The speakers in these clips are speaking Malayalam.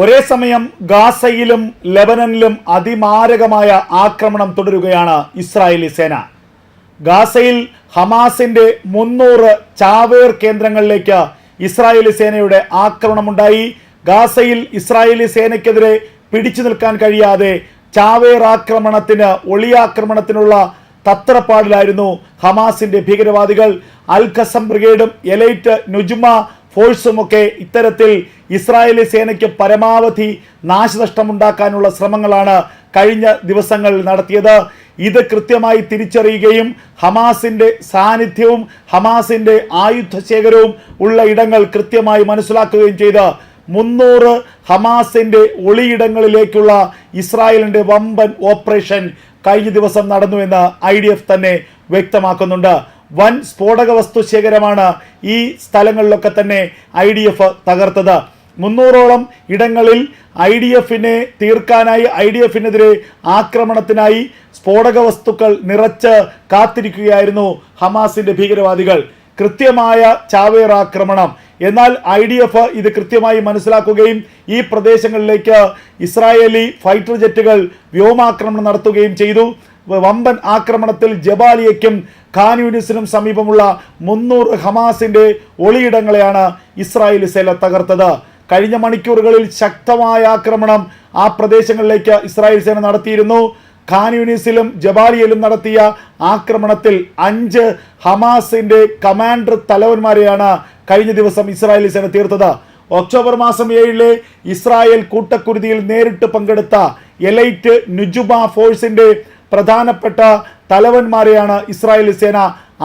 ഒരേ സമയം ഗാസയിലും ലെബനനിലും അതിമാരകമായ ആക്രമണം തുടരുകയാണ് ഇസ്രായേലി സേന. ഗാസയിൽ ഹമാസിന്റെ മുന്നൂറ് ചാവേർ കേന്ദ്രങ്ങളിലേക്ക് ഇസ്രായേലി സേനയുടെ ആക്രമണമുണ്ടായി. ഗാസയിൽ ഇസ്രായേലി സേനയ്ക്കെതിരെ പിടിച്ചു നിൽക്കാൻ കഴിയാതെ ചാവേർ ആക്രമണത്തിന് ഒളിയാക്രമണത്തിനുള്ള തത്രപ്പാടിലായിരുന്നു ഹമാസിന്റെ ഭീകരവാദികൾ. അൽ ഖസം ബ്രിഗേഡും എലൈറ്റ് നുജുമ ഫോഴ്സുമൊക്കെ ഇത്തരത്തിൽ ഇസ്രായേലി സേനയ്ക്ക് പരമാവധി നാശനഷ്ടമുണ്ടാക്കാനുള്ള ശ്രമങ്ങളാണ് കഴിഞ്ഞ ദിവസങ്ങളിൽ നടത്തിയത്. ഇത് കൃത്യമായി തിരിച്ചറിയുകയും ഹമാസിന്റെ സാന്നിധ്യവും ഹമാസിന്റെ ആയുധശേഖരവും ഉള്ള ഇടങ്ങൾ കൃത്യമായി മനസ്സിലാക്കുകയും ചെയ്ത് മുന്നൂറ് ഹമാസിന്റെ ഒളിയിടങ്ങളിലേക്കുള്ള ഇസ്രായേലിന്റെ വമ്പൻ ഓപ്പറേഷൻ കഴിഞ്ഞ ദിവസം നടന്നുവെന്ന് ഐ തന്നെ വ്യക്തമാക്കുന്നുണ്ട്. വൻ സ്ഫോടക വസ്തു ശേഖരമാണ് ഈ സ്ഥലങ്ങളിലൊക്കെ തന്നെ ഐ ഡി എഫ് തകർത്തത്. മുന്നൂറോളം ഇടങ്ങളിൽ ഐ ഡി എഫിനെ തീർക്കാനായി ഐ ഡി എഫിനെതിരെ ആക്രമണത്തിനായി സ്ഫോടക വസ്തുക്കൾ നിറച്ച് കാത്തിരിക്കുകയായിരുന്നു ഹമാസിന്റെ ഭീകരവാദികൾ. കൃത്യമായ ചാവേർ ആക്രമണം. എന്നാൽ ഐ ഡി എഫ് ഇത് കൃത്യമായി മനസ്സിലാക്കുകയും ഈ പ്രദേശങ്ങളിലേക്ക് ഇസ്രായേലി ഫൈറ്റർ ജെറ്റുകൾ വ്യോമാക്രമണം നടത്തുകയും ചെയ്തു. വമ്പൻ ആക്രമണത്തിൽ ജബാലിയയ്ക്കും ഖാൻ സമീപമുള്ള മുന്നൂറ് ഹമാസിന്റെ ഒളിയിടങ്ങളെയാണ് ഇസ്രായേൽ സേന തകർത്തത്. കഴിഞ്ഞ മണിക്കൂറുകളിൽ ശക്തമായ ആക്രമണം ആ പ്രദേശങ്ങളിലേക്ക് ഇസ്രായേൽ സേന നടത്തിയിരുന്നു. ഖാൻ ജബാലിയയിലും നടത്തിയ ആക്രമണത്തിൽ അഞ്ച് ഹമാസിന്റെ കമാൻഡർ തലവന്മാരെയാണ് കഴിഞ്ഞ ദിവസം ഇസ്രായേൽ സേന തീർത്തത്. ഒക്ടോബർ മാസം ഏഴിലെ ഇസ്രായേൽ കൂട്ടക്കുരുതിയിൽ നേരിട്ട് പങ്കെടുത്ത എലൈറ്റ് നുജുബ ഫോഴ്സിന്റെ പ്രധാനപ്പെട്ട തലവന്മാരെയാണ് ഇസ്രായേൽ സേന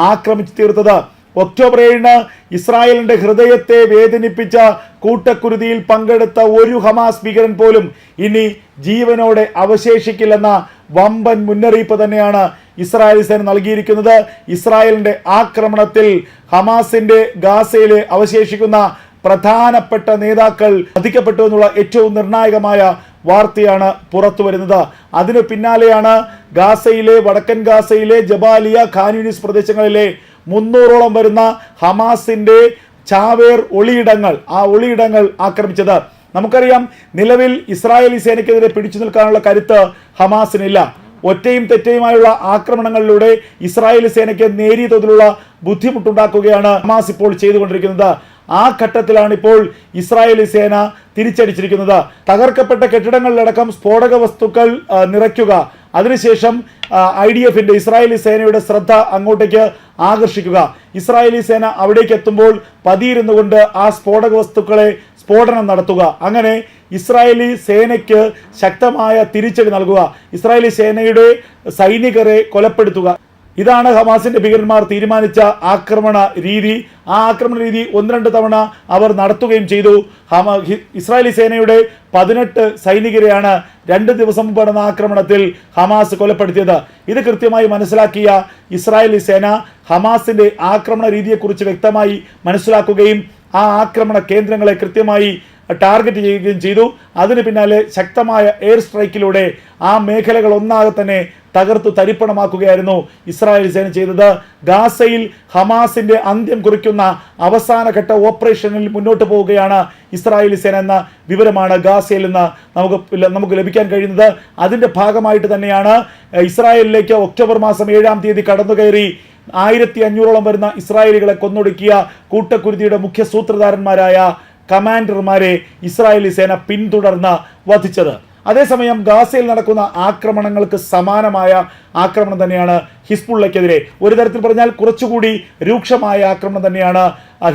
ആക്രമിച്ചു തീർത്തത്. ഒക്ടോബർ ഏഴിന് ഇസ്രായേലിന്റെ ഹൃദയത്തെ വേദനിപ്പിച്ച കൂട്ടക്കുരുതിയിൽ പങ്കെടുത്ത ഒരു ഹമാസ് ഭീകരൻ പോലും ഇനി ജീവനോടെ അവശേഷിക്കില്ലെന്ന വമ്പൻ മുന്നറിയിപ്പ് തന്നെയാണ് ഇസ്രായേൽ സേന നൽകിയിരിക്കുന്നത്. ഇസ്രായേലിന്റെ ആക്രമണത്തിൽ ഹമാസിന്റെ ഗാസയിലെ അവശേഷിക്കുന്ന പ്രധാനപ്പെട്ട നേതാക്കൾ വധിക്കപ്പെട്ടു എന്നുള്ള ഏറ്റവും നിർണായകമായ വാർത്തയാണ് പുറത്തു വരുന്നത്. അതിനു പിന്നാലെയാണ് ഗാസയിലെ വടക്കൻ ഗാസയിലെ ജബാലിയ ഖാനുനിസ് പ്രദേശങ്ങളിലെ മുന്നൂറോളം വരുന്ന ഹമാസിന്റെ ചാവേർ ഒളിയിടങ്ങൾ ആ ഒളിയിടങ്ങൾ ആക്രമിച്ചത്. നമുക്കറിയാം നിലവിൽ ഇസ്രായേലി സേനയ്ക്കെതിരെ പിടിച്ചു നിൽക്കാനുള്ള കരുത്ത് ഹമാസിനില്ല. ഒറ്റയും തെറ്റയുമായുള്ള ആക്രമണങ്ങളിലൂടെ ഇസ്രായേലി സേനയ്ക്ക് നേരിയ തോതിലുള്ള ബുദ്ധിമുട്ടുണ്ടാക്കുകയാണ് ഹമാസ് ഇപ്പോൾ ചെയ്തുകൊണ്ടിരിക്കുന്നത്. ആ ഘട്ടത്തിലാണ് ഇപ്പോൾ ഇസ്രായേലി സേന തിരിച്ചടിച്ചിരിക്കുന്നത്. തകർക്കപ്പെട്ട കെട്ടിടങ്ങളിലടക്കം സ്ഫോടക വസ്തുക്കൾ നിറയ്ക്കുക. അതിനുശേഷം ഐ ഡി എഫിന്റെ ഇസ്രായേലി സേനയുടെ ശ്രദ്ധ അങ്ങോട്ടേക്ക് ആകർഷിക്കുക. ഇസ്രായേലി സേന അവിടേക്ക് എത്തുമ്പോൾ പതിയിരുന്നു കൊണ്ട് ആ സ്ഫോടക വസ്തുക്കളെ സ്ഫോടനം നടത്തുക. അങ്ങനെ ഇസ്രായേലി സേനയ്ക്ക് ശക്തമായ തിരിച്ചടി നൽകുക. ഇസ്രായേലി സേനയുടെ സൈനികരെ കൊലപ്പെടുത്തുക. ഇതാണ് ഹമാസിന്റെ ഭീകരന്മാർ തീരുമാനിച്ച ആക്രമണ രീതി. ആ ആക്രമണ രീതി ഒന്ന് രണ്ട് തവണ അവർ നടത്തുകയും ചെയ്തു. ഹമ ഇസ്രായേലി സേനയുടെ പതിനെട്ട് സൈനികരെയാണ് രണ്ട് ദിവസം മുമ്പ് നടന്ന ആക്രമണത്തിൽ ഹമാസ് കൊലപ്പെടുത്തിയത്. ഇത് കൃത്യമായി മനസ്സിലാക്കിയ ഇസ്രായേലി സേന ഹമാസിന്റെ ആക്രമണ രീതിയെക്കുറിച്ച് വ്യക്തമായി മനസ്സിലാക്കുകയും ആ ആക്രമണ കേന്ദ്രങ്ങളെ കൃത്യമായി ടാർഗറ്റ് ചെയ്യുകയും ചെയ്തു. അതിന് പിന്നാലെ ശക്തമായ എയർ സ്ട്രൈക്കിലൂടെ ആ മേഖലകൾ ഒന്നാകെ തന്നെ തകർത്തു തരിപ്പണമാക്കുകയായിരുന്നു ഇസ്രായേൽ സേന ചെയ്തത്. ഗാസയിൽ ഹമാസിന്റെ അന്ത്യം കുറിക്കുന്ന അവസാനഘട്ട ഓപ്പറേഷനിൽ മുന്നോട്ട് പോവുകയാണ് ഇസ്രായേലി സേന എന്ന വിവരമാണ് ഗാസയിൽ നിന്ന് നമുക്ക് നമുക്ക് ലഭിക്കാൻ കഴിയുന്നത്. അതിന്റെ ഭാഗമായിട്ട് തന്നെയാണ് ഇസ്രായേലിലേക്ക് ഒക്ടോബർ മാസം ഏഴാം തീയതി കടന്നു കയറി ആയിരത്തി അഞ്ഞൂറോളം വരുന്ന ഇസ്രായേലികളെ കൊന്നൊടുക്കിയ കൂട്ടക്കുരുതിയുടെ മുഖ്യ സൂത്രധാരന്മാരായ കമാൻഡർമാരെ ഇസ്രായേലി സേന പിന്തുടർന്ന് വധിച്ചത്. അതേസമയം ഗാസയിൽ നടക്കുന്ന ആക്രമണങ്ങൾക്ക് സമാനമായ ആക്രമണം തന്നെയാണ് ഹിസ്ബുള്ളയ്ക്കെതിരെ ഒരു തരത്തിൽ പറഞ്ഞാൽ കുറച്ചുകൂടി രൂക്ഷമായ ആക്രമണം തന്നെയാണ്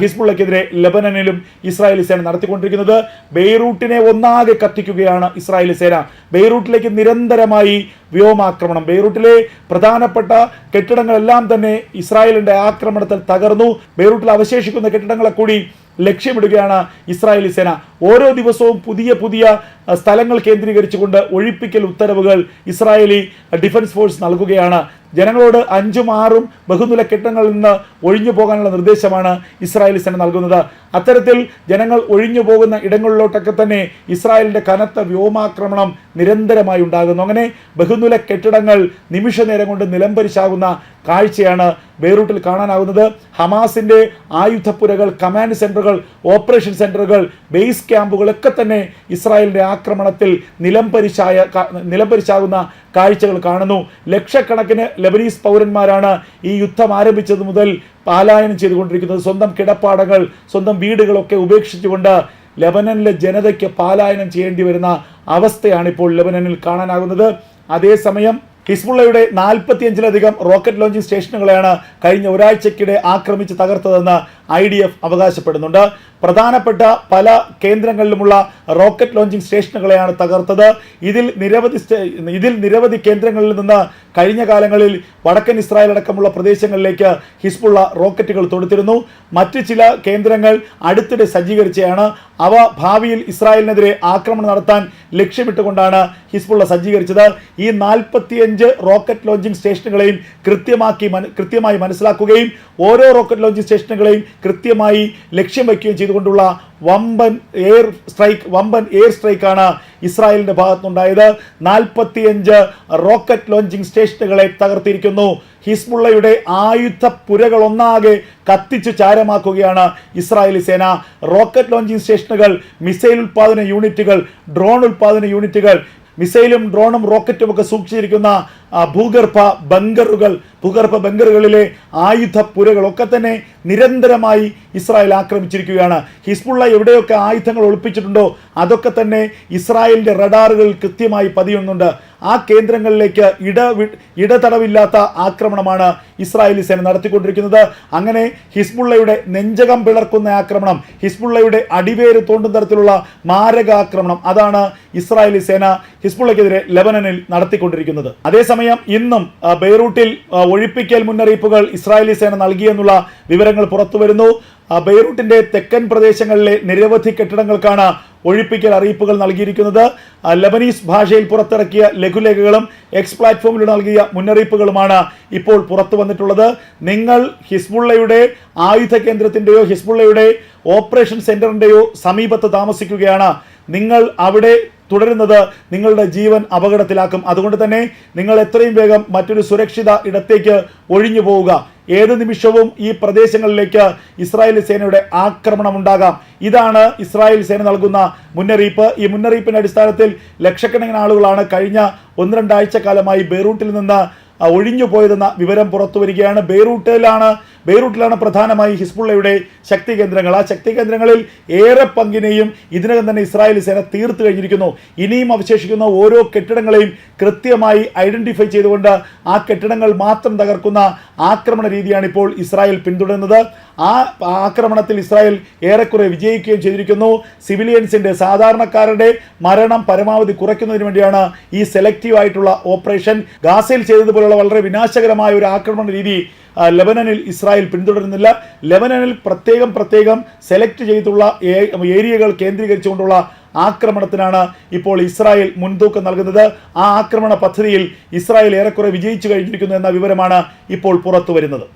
ഹിസ്ബുള്ളക്കെതിരെ ലെബനനിലും ഇസ്രായേലി സേന നടത്തിക്കൊണ്ടിരിക്കുന്നത്. ബെയ്റൂട്ടിനെ ഒന്നാകെ കത്തിക്കുകയാണ് ഇസ്രായേലി സേന. ബെയ്റൂട്ടിലേക്ക് നിരന്തരമായി വ്യോമാക്രമണം. ബെയ്റൂട്ടിലെ പ്രധാനപ്പെട്ട കെട്ടിടങ്ങളെല്ലാം തന്നെ ഇസ്രായേലിന്റെ ആക്രമണത്തിൽ തകർന്നു. ബെയ്റൂട്ടിൽ അവശേഷിക്കുന്ന കെട്ടിടങ്ങളെ കൂടി ലക്ഷ്യമിടുകയാണ് ഇസ്രായേലി സേന. ഓരോ ദിവസവും പുതിയ പുതിയ സ്ഥലങ്ങൾ കേന്ദ്രീകരിച്ചുകൊണ്ട് ഒഴിപ്പിക്കൽ ഉത്തരവുകൾ ഇസ്രായേലി ഡിഫൻസ് ഫോഴ്സ് നൽകുകയാണ്. ജനങ്ങളോട് അഞ്ചും ആറും ബഹുനില കെട്ടങ്ങളിൽ നിന്ന് ഒഴിഞ്ഞു പോകാനുള്ള നിർദ്ദേശമാണ് ഇസ്രായേലി സേന നൽകുന്നത്. അത്തരത്തിൽ ജനങ്ങൾ ഒഴിഞ്ഞു പോകുന്ന ഇടങ്ങളിലോട്ടൊക്കെ തന്നെ ഇസ്രായേലിന്റെ കനത്ത വ്യോമാക്രമണം നിരന്തരമായി ഉണ്ടാകുന്നു. അങ്ങനെ ബഹുനില കെട്ടിടങ്ങൾ നിമിഷ നേരം കൊണ്ട് നിലംപരിശാകുന്ന കാഴ്ചയാണ് ബെയ്റൂട്ടിൽ കാണാനാകുന്നത്. ഹമാസിന്റെ ആയുധപ്പുരകൾ കമാൻഡ് സെന്ററുകൾ ഓപ്പറേഷൻ സെന്ററുകൾ ബേസ് ക്യാമ്പുകളൊക്കെ തന്നെ ഇസ്രായേലിന്റെ ആക്രമണത്തിൽ നിലംപരിശായ നിലംപരിശാകുന്ന കാഴ്ചകൾ കാണുന്നു. ലക്ഷക്കണക്കിന് ലബനീസ് പൗരന്മാരാണ് ഈ യുദ്ധം ആരംഭിച്ചത് മുതൽ പാലായനം ചെയ്തുകൊണ്ടിരിക്കുന്നത്. സ്വന്തം കിടപ്പാടങ്ങൾ സ്വന്തം വീടുകളൊക്കെ ഉപേക്ഷിച്ചുകൊണ്ട് ലബനനിലെ ജനതയ്ക്ക് പാലായനം ചെയ്യേണ്ടി വരുന്ന അവസ്ഥയാണ് ഇപ്പോൾ ലബനനിൽ കാണാനാകുന്നത്. അതേസമയം ഹിസ്ബുള്ളയുടെ നാൽപ്പത്തിയഞ്ചിലധികം റോക്കറ്റ് ലോഞ്ചിങ് സ്റ്റേഷനുകളെയാണ് കഴിഞ്ഞ ഒരാഴ്ചക്കിടെ ആക്രമിച്ച് തകർത്തതെന്ന് ഐ ഡി എഫ് അവകാശപ്പെടുന്നുണ്ട്. പ്രധാനപ്പെട്ട പല കേന്ദ്രങ്ങളിലുമുള്ള റോക്കറ്റ് ലോഞ്ചിങ് സ്റ്റേഷനുകളെയാണ് തകർത്തത്. ഇതിൽ നിരവധി ഇതിൽ നിരവധി കേന്ദ്രങ്ങളിൽ നിന്ന് കഴിഞ്ഞ കാലങ്ങളിൽ വടക്കൻ ഇസ്രായേൽ അടക്കമുള്ള പ്രദേശങ്ങളിലേക്ക് ഹിസ്ബുള്ള റോക്കറ്റുകൾ തൊടുത്തിരുന്നു. മറ്റ് ചില കേന്ദ്രങ്ങൾ അടുത്തിടെ സജ്ജീകരിച്ചതാണ് അവ ഭാവിയിൽ ഇസ്രായേലിനെതിരെ ആക്രമണം നടത്താൻ ലക്ഷ്യമിട്ടുകൊണ്ടാണ് ഹിസ്ബുള്ള സജ്ജീകരിച്ചത്. ഈ നാൽപ്പത്തിയഞ്ച് റോക്കറ്റ് ലോഞ്ചിങ് സ്റ്റേഷനുകളെയും കൃത്യമാക്കി കൃത്യമായി മനസ്സിലാക്കുകയും ഓരോ റോക്കറ്റ് ലോഞ്ചിങ് സ്റ്റേഷനുകളെയും കൃത്യമായി ലക്ഷ്യം വയ്ക്കുകയും ചെയ്തുകൊണ്ടുള്ള വമ്പൻ എയർ സ്ട്രൈക്ക് വമ്പൻ എയർ സ്ട്രൈക്കാണ് ഇസ്രായേലിന്റെ ഭാഗത്തുനിന്നുണ്ടായത്. നാൽപ്പത്തിയഞ്ച് റോക്കറ്റ് ലോഞ്ചിങ് സ്റ്റേഷനുകളെ തകർത്തിരിക്കുന്നു. ഹിസ്ബുള്ളയുടെ ആയുധ പുരകളൊന്നാകെ കത്തിച്ചു ചാരമാക്കുകയാണ് ഇസ്രായേലി സേന. റോക്കറ്റ് ലോഞ്ചിങ് സ്റ്റേഷനുകൾ മിസൈൽ ഉൽപാദന യൂണിറ്റുകൾ ഡ്രോൺ ഉൽപാദന യൂണിറ്റുകൾ മിസൈലും ഡ്രോണും റോക്കറ്റും ഒക്കെ സൂക്ഷിച്ചിരിക്കുന്ന ഭൂഗർഭ ബങ്കറുകൾ ഭൂഗർഭ ബങ്കറുകളിലെ ആയുധ പുരകളൊക്കെ തന്നെ നിരന്തരമായി ഇസ്രായേൽ ആക്രമിച്ചിരിക്കുകയാണ്. ഹിസ്ബുള്ള എവിടെയൊക്കെ ആയുധങ്ങൾ ഒളിപ്പിച്ചിട്ടുണ്ടോ അതൊക്കെ തന്നെ ഇസ്രായേലിന്റെ റഡാറുകൾ കൃത്യമായി പതിയുന്നുണ്ട്. ആ കേന്ദ്രങ്ങളിലേക്ക് ഇട ഇടതടവില്ലാത്ത ആക്രമണമാണ് ഇസ്രായേലി സേന നടത്തിക്കൊണ്ടിരിക്കുന്നത്. അങ്ങനെ ഹിസ്ബുള്ളയുടെ നെഞ്ചകം പിളർക്കുന്ന ആക്രമണം ഹിസ്ബുള്ളയുടെ അടിവേര് തോണ്ടും തരത്തിലുള്ള മാരകാക്രമണം അതാണ് ഇസ്രായേലി സേന ഹിസ്ബുള്ളയ്ക്കെതിരെ ലബനനിൽ നടത്തിക്കൊണ്ടിരിക്കുന്നത്. അതേസമയം ഇന്നും ബെയ്റൂട്ടിൽ ഒഴിപ്പിക്കൽ മുന്നറിയിപ്പുകൾ ഇസ്രായേലി സേന നൽകിയെന്നുള്ള വിവരങ്ങൾ പുറത്തുവരുന്നു. ബെയ്റൂട്ടിന്റെ തെക്കൻ പ്രദേശങ്ങളിലെ നിരവധി കെട്ടിടങ്ങൾക്കാണ് ഒഴിപ്പിക്കൽ അറിയിപ്പുകൾ നൽകിയിരിക്കുന്നത്. ലബനീസ് ഭാഷയിൽ പുറത്തിറക്കിയ ലഘുലേഖകളും എക്സ് പ്ലാറ്റ്ഫോമിൽ നൽകിയ മുന്നറിയിപ്പുകളുമാണ് ഇപ്പോൾ പുറത്തു വന്നിട്ടുള്ളത്. നിങ്ങൾ ഹിസ്ബുള്ളയുടെ ആയുധ കേന്ദ്രത്തിന്റെയോ ഹിസ്ബുള്ളയുടെ ഓപ്പറേഷൻ സെന്ററിന്റെയോ സമീപത്ത് താമസിക്കുകയാണ്. നിങ്ങൾ അവിടെ തുടരുന്നത് നിങ്ങളുടെ ജീവൻ അപകടത്തിലാക്കും. അതുകൊണ്ട് തന്നെ നിങ്ങൾ എത്രയും വേഗം മറ്റൊരു സുരക്ഷിത ഇടത്തേക്ക് ഒഴിഞ്ഞു പോവുക. ഏത് നിമിഷവും ഈ പ്രദേശങ്ങളിലേക്ക് ഇസ്രായേൽ സേനയുടെ ആക്രമണം ഉണ്ടാകാം. ഇതാണ് ഇസ്രായേൽ സേന നൽകുന്ന മുന്നറിയിപ്പ്. ഈ മുന്നറിയിപ്പിന്റെ അടിസ്ഥാനത്തിൽ ലക്ഷക്കണക്കിന് ആളുകളാണ് കഴിഞ്ഞ ഒന്ന് രണ്ടാഴ്ച കാലമായി ബെയ്റൂട്ടിൽ നിന്ന് ഒഴിഞ്ഞു പോയതെന്ന വിവരം പുറത്തു വരികയാണ്. ബെയ്റൂട്ടിലാണ് ബെയ്റൂട്ടിലാണ് പ്രധാനമായി ഹിസ്ബുള്ളയുടെ ശക്തി കേന്ദ്രങ്ങൾ. ആ ശക്തി കേന്ദ്രങ്ങളിൽ ഏറെ പങ്കിനെയും ഇതിനകം തന്നെ ഇസ്രായേൽ സേന തീർത്തു കഴിഞ്ഞിരിക്കുന്നു. ഇനിയും അവശേഷിക്കുന്ന ഓരോ കെട്ടിടങ്ങളെയും കൃത്യമായി ഐഡന്റിഫൈ ചെയ്തുകൊണ്ട് ആ കെട്ടിടങ്ങൾ മാത്രം തകർക്കുന്ന ആക്രമണ രീതിയാണ് ഇപ്പോൾ ഇസ്രായേൽ പിന്തുടരുന്നത്. ആ ആക്രമണത്തിൽ ഇസ്രായേൽ ഏറെക്കുറെ വിജയിക്കുകയും ചെയ്തിരിക്കുന്നു. സിവിലിയൻസിന്റെ സാധാരണക്കാരുടെ മരണം പരമാവധി കുറയ്ക്കുന്നതിന് വേണ്ടിയാണ് ഈ സെലക്റ്റീവ് ആയിട്ടുള്ള ഓപ്പറേഷൻ. ഗാസയിൽ ചെയ്തതുപോലുള്ള വളരെ വിനാശകരമായ ഒരു ആക്രമണ രീതി ലെബനനിൽ ഇസ്രായേൽ പിന്തുടരുന്നില്ല. ലെബനനിൽ പ്രത്യേകം പ്രത്യേകം സെലക്ട് ചെയ്തിട്ടുള്ള ഏരിയകൾ കേന്ദ്രീകരിച്ചുകൊണ്ടുള്ള ആക്രമണത്തിനാണ് ഇപ്പോൾ ഇസ്രായേൽ മുൻതൂക്കം നൽകുന്നത്. ആ ആക്രമണ പദ്ധതിയിൽ ഇസ്രായേൽ ഏറെക്കുറെ വിജയിച്ചു കഴിഞ്ഞിരിക്കുന്നു എന്ന വിവരമാണ് ഇപ്പോൾ പുറത്തു വരുന്നത്